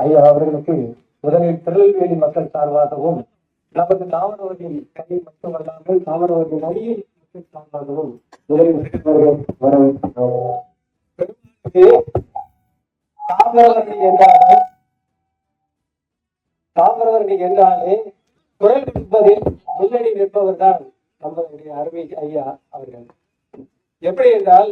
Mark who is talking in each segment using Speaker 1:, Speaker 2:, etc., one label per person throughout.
Speaker 1: ஐயா அவர்களுக்கு முதலில் திருநெல்வேலி மக்கள் சார்பாகவும் நமது தாமரவர்களின் கை மட்டுமல்லாமல் தாமரவர்களின் அணியை மக்கள் சார்பாகவும் முதலில் வரவேற்கிறோம். தாமரவர்கள் என்றாலே தாமரவர்கள் என்றாலே குரல் கொடுப்பதில் முன்னணி நிற்பவர் தான் நம்மளுடைய அருமை ஐயா அவர்கள். எப்படி என்றால்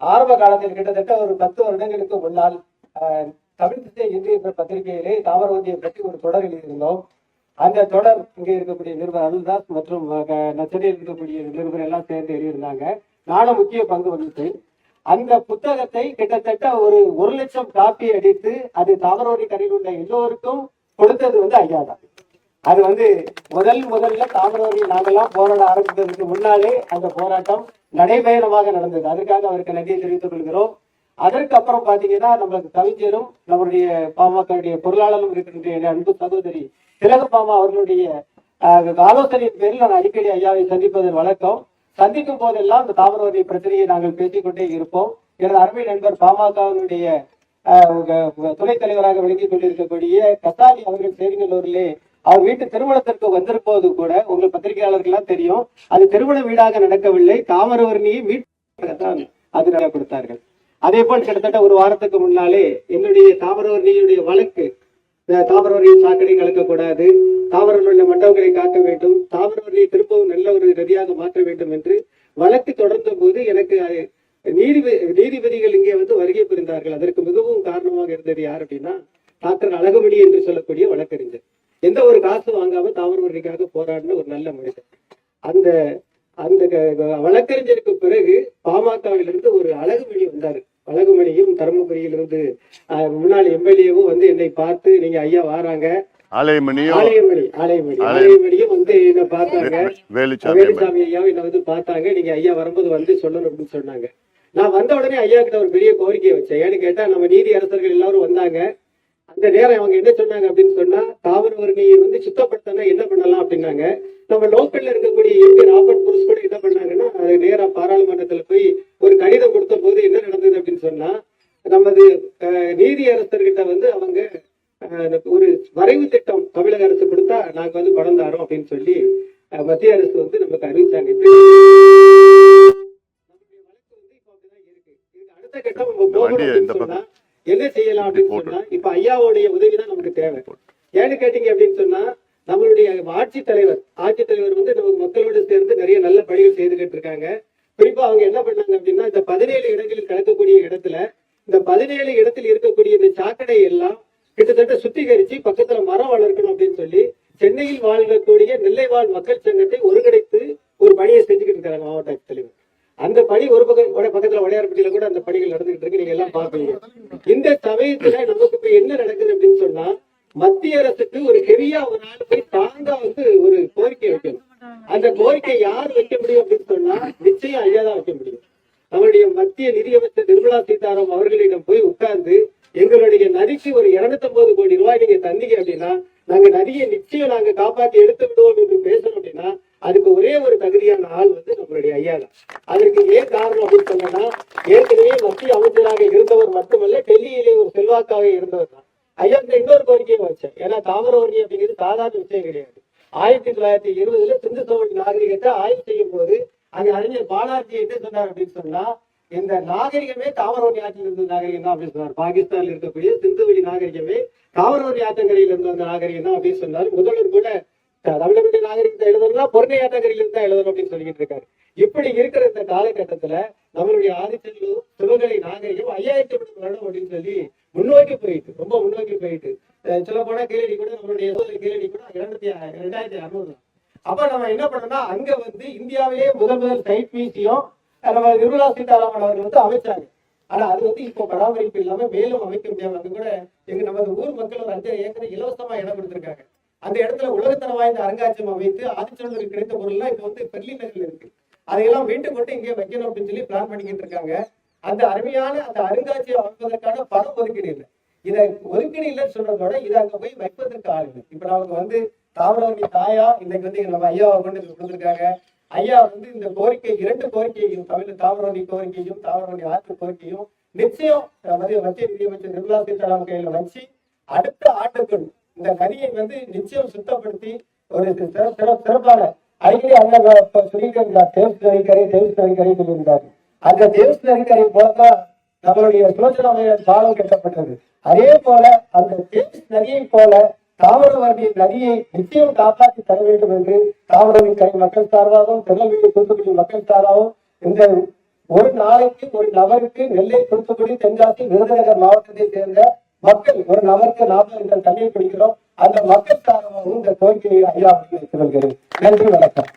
Speaker 1: ஆரம்ப காலத்தில் கிட்டத்தட்ட ஒரு பத்து வருடங்களுக்கு முன்னால் அஹ், தமிழ் திசை இன்று என்ற பத்திரிகையிலே தாமரவதியை பற்றி ஒரு தொடர் எழுதியிருந்தோம். அந்த தொடர் இங்கே இருக்கக்கூடிய நிருபர் அருள்தாஸ் மற்றும் நச்சரியில் இருக்கக்கூடிய நிருபர் எல்லாம் சேர்ந்து எழுதியிருந்தாங்க. நானும் முக்கிய பங்கு வகித்தேன் அந்த புத்தகத்தை கிட்டத்தட்ட ஒரு ஒரு லட்சம் காப்பி அடித்து அது தாமரவதி கரையில் உள்ள எல்லோருக்கும் கொடுத்தது வந்து ஐயா தான். அது வந்து முதல் முதல்ல தாமிரவரி நாங்கெல்லாம் போராட ஆரம்பித்ததுக்கு முன்னாலே அந்த போராட்டம் நடைபயணமாக நடந்தது. அதற்காக அவருக்கு நன்றியை தெரிவித்துக் கொள்கிறோம். அதற்கு அப்புறம் பாத்தீங்கன்னா நம்மளுக்கு கவிஞரும் நம்மளுடைய பாமகவுடைய பொருளாளரும் இருக்கின்ற அன்பு சகோதரி திலகப்பாமா அவர்களுடைய ஆலோசனையின் பேரில் நான் அடிக்கடி ஐயாவை சந்திப்பது வழக்கம். சந்திக்கும் போதெல்லாம் இந்த தாமிரவரி பிரச்சனையை நாங்கள் பேசிக்கொண்டே இருப்போம். எனது அருமை நண்பர் பாமகவினுடைய துணைத் தலைவராக விளங்கிக் கொண்டிருக்கக்கூடிய கத்தாலி அவர்கள் சேரிநல்லூரிலே அவர் வீட்டு திருமணத்திற்கு வந்திருப்போது கூட உங்கள் பத்திரிகையாளர்கள் எல்லாம் தெரியும். அது திருமண வீடாக நடக்கவில்லை. தாமரவர்ணியை வீட்டு அது நட- கொடுத்தார்கள். அதே போல் கிட்டத்தட்ட ஒரு வாரத்துக்கு முன்னாலே என்னுடைய தாமரவர்ணியுடைய வழக்கு அஹ், சாக்கடை கலக்கக்கூடாது தாமரவர்ணிய மண்டபங்களை காக்க வேண்டும் தாவரவர்களை திரும்பவும் நல்ல ஒரு நதியாக மாற்ற வேண்டும் என்று வழக்கு தொடர்ந்த போது எனக்கு நீதிபதி நீதிபதிகள் இங்கே வந்து வருகை புரிந்தார்கள். அதற்கு மிகவும் காரணமாக இருந்தது யார் அப்படின்னா டாக்டர் அழகுமணி என்று சொல்லக்கூடிய வழக்கறிஞர். எந்த ஒரு காசு வாங்காம தாமரவர்ணிக்காக போராடின ஒரு நல்ல மனிதர். அந்த அந்த க- வழக்கறிஞருக்கு பிறகு பாமகவிலிருந்து ஒரு அழகுமணி வந்தாரு. அழகுமணியும் தருமபுரியிலிருந்து முன்னாள் எம்எல்ஏவும் வந்து என்னை பார்த்து நீங்க ஐயா வாராங்க.
Speaker 2: ஆலயமணியும்
Speaker 1: ஆலயமணி ஆலயமணி.
Speaker 2: ஆலயம்.
Speaker 1: ஆலயமணியும் வந்து என்ன பார்த்தாங்க. வேலுசாமி ஐயாவும் என்ன வந்து பார்த்தாங்க. நீங்க ஐயா வரும்போது வந்து சொல்லணும் அப்படின்னு சொன்னாங்க. நான் வந்த உடனே ஐயா கிட்ட ஒரு பெரிய கோரிக்கையை வச்சேன். ஏன்னு கேட்டா நம்ம நீதி அரசர்கள் எல்லாரும் வந்தாங்க. அந்த நேரம் அவங்க என்ன சொன்னாங்க அப்படின்னு சொன்னா தாவரவர்ணியை வந்து சுத்தப்படுத்தினா என்ன பண்ணலாம்? அப்படின்னாங்க. நம்ம லோக்கல்ல இருக்கக்கூடிய எம்பி ராபர்ட் புருஷ் கூட என்ன பண்ணாங்கன்னா நேரா பாராளுமன்றத்துல போய் ஒரு கடிதம் கொடுத்த போது என்ன நடந்தது அப்படின்னு சொன்னா நமது நீதி அரசர்கிட்ட வந்து அவங்க ஒரு வரைவு திட்டம் தமிழக அரசு கொடுத்தா நாங்க வந்து பணம் தரோம் அப்படின்னு சொல்லி மத்திய அரசு வந்து நமக்கு அறிவிச்சாங்க. அடுத்த கட்டம் நம்ம போகணும் சொன்னா, என்ன செய்யலாம் அப்படின்னு. சொன்னா இப்ப ஐயாவுடைய உதவி தான் நமக்கு தேவை ஏன்னு கேட்டீங்க அப்படின்னு சொன்னா நம்மளுடைய ஆட்சித்தலைவர் ஆட்சித்தலைவர் வந்து நம்ம மக்களோடு சேர்ந்து நிறைய நல்ல பணிகள் செய்துகிட்டு இருக்காங்க. குறிப்பா அவங்க என்ன பண்ணாங்க அப்படின்னா இந்த பதினேழு இடங்களில் கலக்கக்கூடிய இடத்துல இந்த பதினேழு இடத்தில் இருக்கக்கூடிய இந்த சாக்கடை எல்லாம் கிட்டத்தட்ட சுத்திகரிச்சு பக்கத்துல மரம் வளர்க்கணும் அப்படின்னு சொல்லி சென்னையில் வாழ்க்கக்கூடிய நெல்லை வாழ் மக்கள் சங்கத்தை ஒருங்கிணைத்து ஒரு பணியை செஞ்சுக்கிட்டு இருக்காங்க மாவட்ட ஆட்சித்தலைவர் அந்த பணி ஒரு பக்கம் பக்கத்துல வடையார்பட்டியில கூட அந்த பணிகள் நடந்துகிட்டு இருக்கு. நீங்க எல்லாம் பாக்குறீங்க இந்த சமயத்துல நமக்கு இப்ப என்ன நடக்குது அப்படின்னு சொன்னா மத்திய அரசுக்கு ஒரு ஹெவியா ஒரு ஆள் போய் தாங்க வந்து ஒரு கோரிக்கை வைக்கணும். அந்த கோரிக்கை யார் வைக்க முடியும் அப்படின்னு சொன்னா நிச்சயம் ஐயா தான் வைக்க முடியும். நம்மளுடைய மத்திய நிதியமைச்சர் நிர்மலா சீதாராம் அவர்களிடம் போய் உட்கார்ந்து எங்களுடைய நதிக்கு ஒரு 250 கோடி ரூபாய் நீங்க தந்தீங்க அப்படின்னா நாங்க நதியை நிச்சயம் நாங்க காப்பாத்தி எடுத்து விடுவோம் என்று பேசணும் அப்படின்னா அதுக்கு ஒரே ஒரு தகுதியான ஆள் வந்து நம்மளுடைய ஐயா தான். அதற்கு ஏன் காரணம் அப்படின்னு சொன்னோம்னா ஏற்கனவே மத்திய அமைச்சராக இருந்தவர் மட்டுமல்ல டெல்லியிலே ஒரு செல்வாக்காக இருந்தவர் தான். ஐயா இன்னொரு கோரிக்கையும் வச்சேன். ஏன்னா தாமிரவர்ணி அப்படிங்கிறது சாதாரண விஷயம் கிடையாது. ஆயிரத்தி தொள்ளாயிரத்தி இருபதுல சிந்து சமவெளி நாகரிகத்தை ஆய்வு செய்யும் போது அங்க அறிஞர் பாலாஜி என்ன சொன்னார் அப்படின்னு சொன்னா இந்த நாகரிகமே தாமிரவர்ணி ஆற்றில் இருந்த நாகரிகம் தான் அப்படின்னு சொன்னார். பாகிஸ்தான்ல இருக்கக்கூடிய சிந்துவெளி நாகரிகமே தாமிரவர்ணி ஆற்றங்கரையில் இருந்த அந்த நாகரிகம் தான் அப்படின்னு சொன்னார். முதல்வர் கூட தமிழக நாகரிகத்தை எழுதணும்னா பொருளை ஆற்றங்கரையில் இருந்தா எழுதணும் அப்படின்னு சொல்லிட்டு இருக்காரு. இப்படி இருக்கிற இந்த காலகட்டத்துல நம்மளுடைய ஆதிச்சல்லூர் சிவகலை நாகரிகம் ஐயாயிரத்தி ஐநூறு வருடம் அப்படின்னு சொல்லி முன்னோக்கி போயிட்டு ரொம்ப முன்னோக்கி போயிட்டு. சொல்ல போனா கீழடி கூட நம்மளுடைய கீழடி கூட இரண்டாயிரத்தி ரெண்டாயிரத்தி அறுபது அப்ப நம்ம என்ன பண்ணோம்னா அங்க வந்து இந்தியாவிலேயே முதல் முதல் சைட் மியூசியம் நம்ம நிர்மலா சீதாராமன் அவர்கள் வந்து அமைச்சாங்க. ஆனா அது வந்து இப்போ பராமரிப்பு இல்லாம மேலும் அமைக்க முடியாமல் அது கூட எங்க நமது ஊர் மக்கள் ஒரு அஞ்சரை ஏக்கரை இலவசமா இடம் கொடுத்திருக்காங்க. அந்த இடத்துல உலகத்தர வாய்ந்த அருங்காட்சியம் அமைத்து ஆதிச்சநல்லூருக்கு கிடைத்த பொருள்லாம் இப்ப வந்து பெர்லின் நகர்ல இருக்கு. அதையெல்லாம் மீண்டும் கொண்டு இங்கே வைக்கணும் அப்படின்னு சொல்லி பிளான் பண்ணிக்கிட்டு இருக்காங்க. அந்த அருமையான அந்த அருங்காட்சியம் அமைப்பதற்கான பணம் ஒதுக்கீடு இல்லை. இதை ஒதுக்கீடு இல்லைன்னு சொல்றதோட இதை அங்க போய் வைப்பதற்கு ஆள் இல்லை. இப்ப நமக்கு வந்து தாமிரவர்ணி தாயா இன்னைக்கு வந்து நம்ம ஐயாவை கொண்டு கொடுத்துருக்காங்க. ஐயா வந்து இந்த கோரிக்கை இரண்டு கோரிக்கையும் தமிழ் தாமிரவர்ணி கோரிக்கையும் தாமிரவர்ணி ஆற்று கோரிக்கையும் நிச்சயம் மத்திய மத்திய நிதியமைச்சர் நிர்மலா சீதாராமன் கையில வச்சு அடுத்த ஆண்டுக்குள் இந்த நதியை வந்து நிச்சயம் சுத்தப்படுத்தி ஒரு சிறப்பான அடிக்கடி அண்ணன் இப்ப சொல்லியிருக்கிறார் தேவ்ஸ் நதிக்கரை தேவ்ஸ் நதிக்கரை சொல்லியிருந்தார் அந்த தேவ்ஸ் நதிக்கரை போலதான் நம்மளுடைய சுலோச்சனாமையர் சாலம் கட்டப்பட்டது. அதே போல அந்த தேவ்ஸ் நதியை போல தாமிரபரணி நதியை நிச்சயம் காப்பாற்றி தர வேண்டும் என்று தாமிரபரணி கரை மக்கள் சார்பாகவும் திருநெல்வேலி தூத்துக்குடி மக்கள் சார்பாகவும் இந்த ஒரு நாளைக்கு ஒரு நபருக்கு நெல்லை தூத்துக்குடி தென்காசி விருதுநகர் மாவட்டத்தை சேர்ந்த மக்கள் ஒரு நபருக்கு நாற்பது லிட்டர் தண்ணீர் குடிக்கிறோம். அந்த மக்கள் காரணமாகவும் இந்த கோரிக்கையை ஐயா அவர்களுக்கு வைத்து நன்றி வணக்கம்.